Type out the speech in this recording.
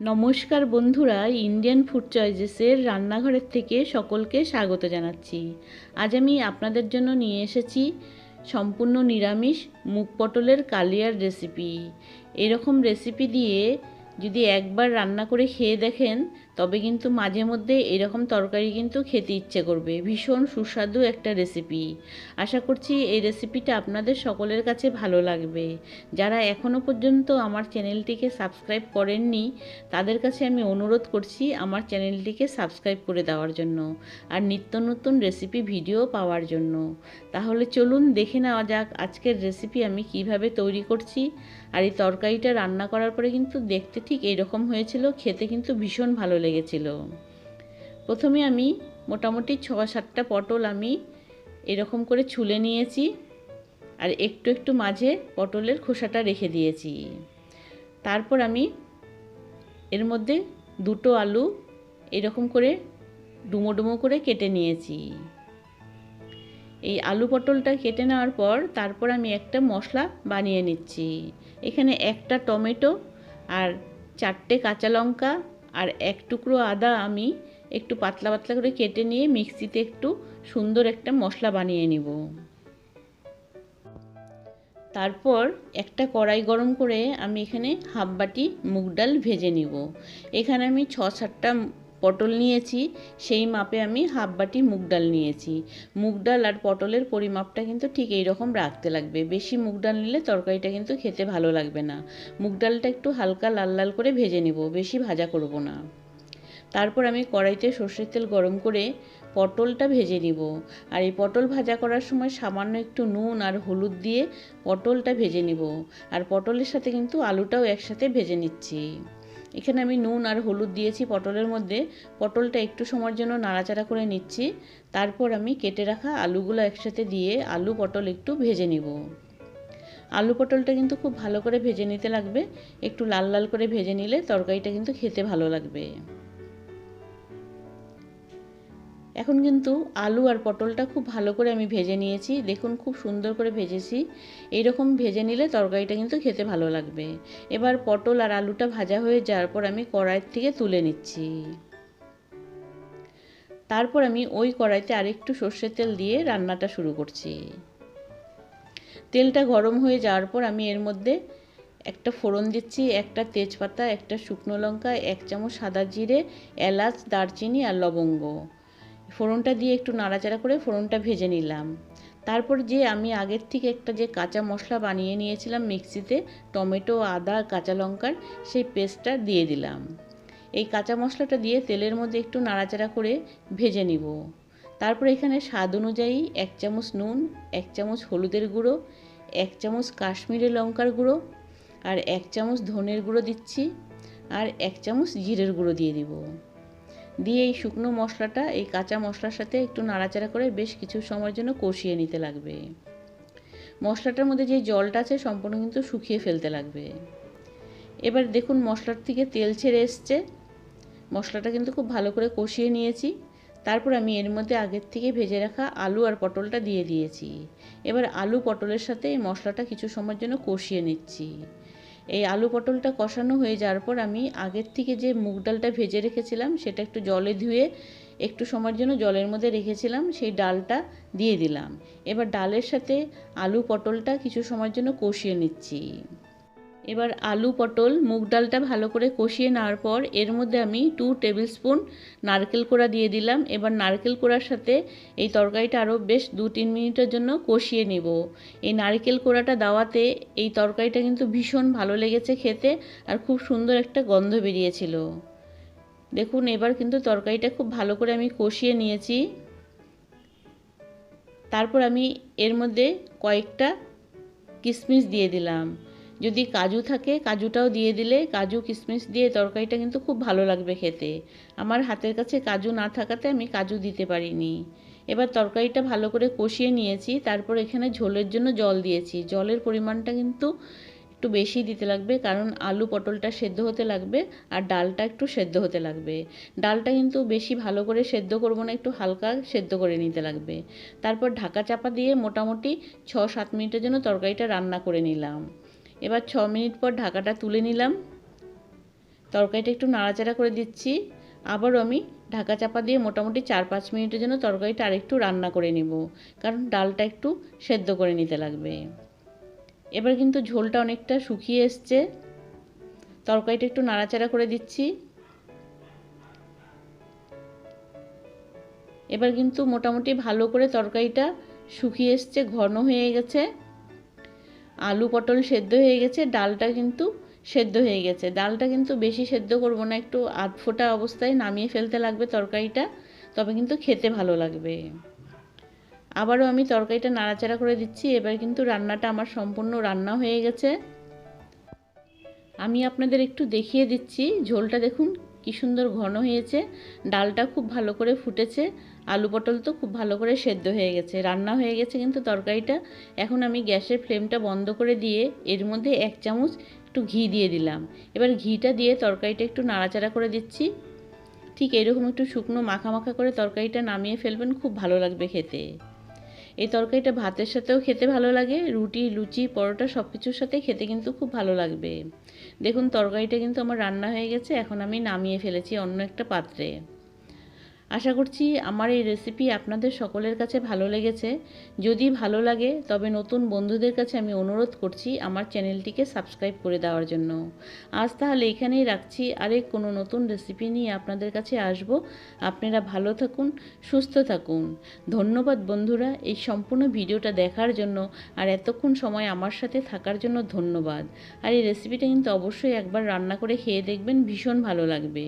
নমস্কার বন্ধুরা Indian food চয়েসেসের রান্নাঘরের থেকে সকলকে স্বাগত জানাচ্ছি। আজ আমি আপনাদের জন্য নিয়ে এসেছি সম্পূর্ণ নিরামিষ মুখ পটলের কালিয়ার রেসিপি এরকম রেসিপি দিয়ে যদি একবার রান্না করে খেয়ে দেখেন তবে কিন্তু মাঝে মধ্যে এরকম তরকারি কিন্তু খেতে ইচ্ছে করবে। ভীষণ সুস্বাদু একটা রেসিপি আশা করছি এই রেসিপিটা আপনাদের সকলের কাছে ভালো লাগবে। যারা এখনও পর্যন্ত আমার চ্যানেলটিকে সাবস্ক্রাইব করেননি, তাদের কাছে আমি অনুরোধ করছি আমার চ্যানেলটিকে সাবস্ক্রাইব করে দেওয়ার জন্য আর নিত্য নতুন রেসিপি ভিডিও পাওয়ার জন্য। তাহলে চলুন দেখে নেওয়া যাক আজকের রেসিপি আমি কীভাবে তৈরি করছি। আর এই তরকারিটা রান্না করার পরে কিন্তু দেখতে ঠিক এরকম হয়েছিল, খেতে কিন্তু ভীষণ ভালো লেগেছিল। প্রথমে আমি মোটামুটি ছ সাতটা পটল আমি এরকম করে ছুলে নিয়েছি আর একটু একটু মাঝে পটলের খোসাটা রেখে দিয়েছি। তারপর আমি এর মধ্যে দুটো আলু এরকম করে ডুমো ডুমো করে কেটে নিয়েছি। এই আলু পটলটা কেটে নেওয়ার পর তারপর আমি একটা মশলা বানিয়ে নিচ্ছি। এখানে একটা টমেটো আর চারটে কাঁচা লঙ্কা আর এক টুকরো আদা আমি একটু পাতলা পাতলা করে কেটে নিয়ে মিক্সিতে একটু সুন্দর একটা মশলা বানিয়ে নিব। তারপর একটা কড়াই গরম করে আমি এখানে হাফ বাটি মুগ ডাল ভেজে নিব। এখানে আমি ছ সাতটা পটল নিয়েছি, সেই মাপে আমি হাফ বাটি মুগ ডাল নিয়েছি। মুগ ডাল আর পটলের পরিমাপটা কিন্তু ঠিক এই রকম রাখতে লাগবে। বেশি মুগ ডাল নিলে তরকারিটা কিন্তু খেতে ভালো লাগবে না। মুগ ডালটা একটু হালকা লাল লাল করে ভেজে নিব, বেশি ভাজা করব না। তারপর আমি কড়াইতে সর্ষের তেল গরম করে পটলটা ভেজে নিব। আর এই পটল ভাজা করার সময় সামান্য একটু নুন আর হলুদ দিয়ে পটলটা ভেজে নিব। আর পটলের সাথে কিন্তু আলুটাও একসাথে ভেজে নিচ্ছি। এখানে আমি নুন আর হলুদ দিয়েছি পটলের মধ্যে। পটলটা একটু সময়ের জন্য নাড়াচাড়া করে নিচ্ছি। তারপর আমি কেটে রাখা আলুগুলো একসাথে দিয়ে আলু পটল একটু ভেজে নিব। আলু পটলটা কিন্তু খুব ভালো করে ভেজে নিতে লাগবে। একটু লাল লাল করে ভেজে নিলে তরকারিটা কিন্তু খেতে ভালো লাগবে। এখন কিন্তু আলু আর পটলটা খুব ভালো করে আমি ভেজে নিয়েছি। দেখুন, খুব সুন্দর করে ভেজেছি। এইরকম ভেজে নিলে তরকারিটা কিন্তু খেতে ভালো লাগবে। এবার পটল আর আলুটা ভাজা হয়ে যাওয়ার পর আমি কড়াইয়ের থেকে তুলে নিচ্ছি। তারপর আমি ওই কড়াইতে আরেকটু সর্ষের তেল দিয়ে রান্নাটা শুরু করছি। তেলটা গরম হয়ে যাওয়ার পর আমি এর মধ্যে একটা ফোড়ন দিচ্ছি, একটা তেজপাতা, একটা শুকনো লঙ্কা, এক চামচ সাদা জিরে, এলাচ, দারচিনি আর লবঙ্গ। ফোড়নটা দিয়ে একটু নাড়াচাড়া করে ফোড়নটা ভেজে নিলাম। তারপর যে আমি আগের থেকে একটা যে কাঁচা মশলা বানিয়ে নিয়েছিলাম মিক্সিতে, টমেটো, আদা, কাঁচা লঙ্কার, সেই পেস্টটা দিয়ে দিলাম। এই কাঁচা মশলাটা দিয়ে তেলের মধ্যে একটু নাড়াচাড়া করে ভেজে নিব। তারপর এখানে স্বাদ অনুযায়ী এক চামচ নুন, এক চামচ হলুদের গুঁড়ো, এক চামচ কাশ্মীরি লঙ্কার গুঁড়ো আর এক চামচ ধনের গুঁড়ো দিচ্ছি আর এক চামচ জিরের গুঁড়ো দিয়ে দিব। দিয়ে এই শুকনো মশলাটা, এই কাঁচা মশলার সাথে একটু নাড়াচাড়া করে বেশ কিছু সময়ের জন্য কষিয়ে নিতে লাগবে। মশলাটার মধ্যে যে জলটা আছে সম্পূর্ণ কিন্তু শুকিয়ে ফেলতে লাগবে। এবার দেখুন মশলার থেকে তেল ছেড়ে এসছে। মশলাটা কিন্তু খুব ভালো করে কষিয়ে নিয়েছি। তারপর আমি এর মধ্যে আগের থেকে ভেজে রাখা আলু আর পটলটা দিয়ে দিয়েছি। এবার আলু পটলের সাথে এই মশলাটা কিছু সময়ের জন্য কষিয়ে নিচ্ছি। এই আলু পটলটা কষানো হয়ে যাওয়ার পর আমি আগের থেকে যে মুগ ডালটা ভেজে রেখেছিলাম, সেটা একটু জলে ধুয়ে একটু সময়ের জন্য জলের মধ্যে রেখেছিলাম, সেই ডালটা দিয়ে দিলাম। এবার ডালের সাথে আলু পটলটা কিছু সময়ের জন্য কষিয়ে নিচ্ছি। এবার আলু, পটল, মুগ ডালটা ভালো করে কষিয়ে নেওয়ার পর এর মধ্যে আমি টু টেবিল স্পুন নারকেল কোড়া দিয়ে দিলাম। এবার নারকেল কোড়ার সাথে এই তরকারিটা আরও বেশ দু তিন মিনিটের জন্য কষিয়ে নেব। এই নারকেল কোড়াটা দেওয়াতে এই তরকারিটা কিন্তু ভীষণ ভালো লেগেছে খেতে আর খুব সুন্দর একটা গন্ধ বেরিয়েছিল। দেখুন, এবার কিন্তু তরকারিটা খুব ভালো করে আমি কষিয়ে নিয়েছি। তারপর আমি এর মধ্যে কয়েকটা কিশমিশ দিয়ে দিলাম। যদি কাজু থাকে, কাজুটাও দিয়ে দিলে, কাজু, কিশমিশ দিয়ে তরকারিটা কিন্তু খুব ভালো লাগবে খেতে। আমার হাতের কাছে কাজু না থাকাতে আমি কাজু দিতে পারিনি। এবার তরকারিটা ভালো করে কষিয়ে নিয়েছি, তারপর এখানে ঝোলের জন্য জল দিয়েছি। জলের পরিমাণটা কিন্তু একটু বেশি দিতে লাগবে, কারণ আলু পটলটা সেদ্ধ হতে লাগবে আর ডালটা একটু সেদ্ধ হতে লাগবে। ডালটা কিন্তু বেশি ভালো করে সেদ্ধ করব না, একটু হালকা সেদ্ধ করে নিতে লাগবে। তারপর ঢাকা চাপা দিয়ে মোটামুটি ছ সাত মিনিটের জন্য তরকারিটা রান্না করে নিলাম। এবার ছ মিনিট পর ঢাকাটা তুলে নিলাম। তরকারিটা একটু নাড়াচাড়া করে দিচ্ছি। আবারও আমি ঢাকা চাপা দিয়ে মোটামুটি চার পাঁচ মিনিটের জন্য তরকারিটা আরেকটু রান্না করে নিব, কারণ ডালটা একটু সেদ্ধ করে নিতে লাগবে। এবার কিন্তু ঝোলটা অনেকটা শুকিয়ে এসছে। তরকারিটা একটু নাড়াচাড়া করে দিচ্ছি। এবার কিন্তু মোটামুটি ভালো করে তরকারিটা শুকিয়ে এসছে, ঘন হয়ে গেছে। আলু পটল সেদ্ধ হয়ে গেছে, ডালটা কিন্তু সেদ্ধ হয়ে গেছে। ডালটা কিন্তু বেশি সেদ্ধ করব না, একটু আধ ফোটা অবস্থায় নামিয়ে ফেলতে লাগবে তরকারিটা, তবে কিন্তু খেতে ভালো লাগবে। আবারও আমি তরকারিটা নাড়াচাড়া করে দিচ্ছি, এবার কিন্তু রান্নাটা আমার সম্পূর্ণ রান্না হয়ে গেছে। আমি আপনাদের একটু দেখিয়ে দিচ্ছি, ঝোলটা দেখুন কি সুন্দর ঘন হয়েছে। ডালটা খুব ভালো করে ফুটেছে। আলু পটল তো খুব ভালো করে সেদ্ধ হয়ে গেছে। রান্না হয়ে গেছে কিন্তু তরকারিটা। এখন আমি গ্যাসের ফ্লেমটা বন্ধ করে দিয়ে এর মধ্যে এক চামচ একটু ঘি দিয়ে দিলাম। এবার ঘিটা দিয়ে তরকারিটা একটু নাড়াচাড়া করে দিচ্ছি। ঠিক এরকম একটু শুকনো মাখা মাখা করে তরকারিটা নামিয়ে ফেলবেন, খুব ভালো লাগবে খেতে। এই তরকারিটা ভাতের সাথেও খেতে ভালো লাগে, রুটি, লুচি, পরোটা সব কিছুর সাথে খেতে কিন্তু খুব ভালো লাগবে। দেখুন, তরকারিটা কিন্তু আমার রান্না হয়ে গেছে, এখন আমি নামিয়ে ফেলেছি অন্য একটা পাত্রে। আশা করছি আমার এই রেসিপি আপনাদের সকলের কাছে ভালো লেগেছে। যদি ভালো লাগে, তবে নতুন বন্ধুদের কাছে আমি অনুরোধ করছি আমার চ্যানেলটিকে সাবস্ক্রাইব করে দেওয়ার জন্য। আজ তাহলে এখানেই রাখছি। আরেক কোনো নতুন রেসিপি নিয়ে আপনাদের কাছে আসব। আপনারা ভালো থাকুন, সুস্থ থাকুন। ধন্যবাদ বন্ধুরা, এই সম্পূর্ণ ভিডিওটা দেখার জন্য। আর এতক্ষণ সময় আমার সাথে থাকার জন্য ধন্যবাদ। আর এই রেসিপিটা কিন্তু অবশ্যই একবার রান্না করে খেয়ে দেখবেন, ভীষণ ভালো লাগবে।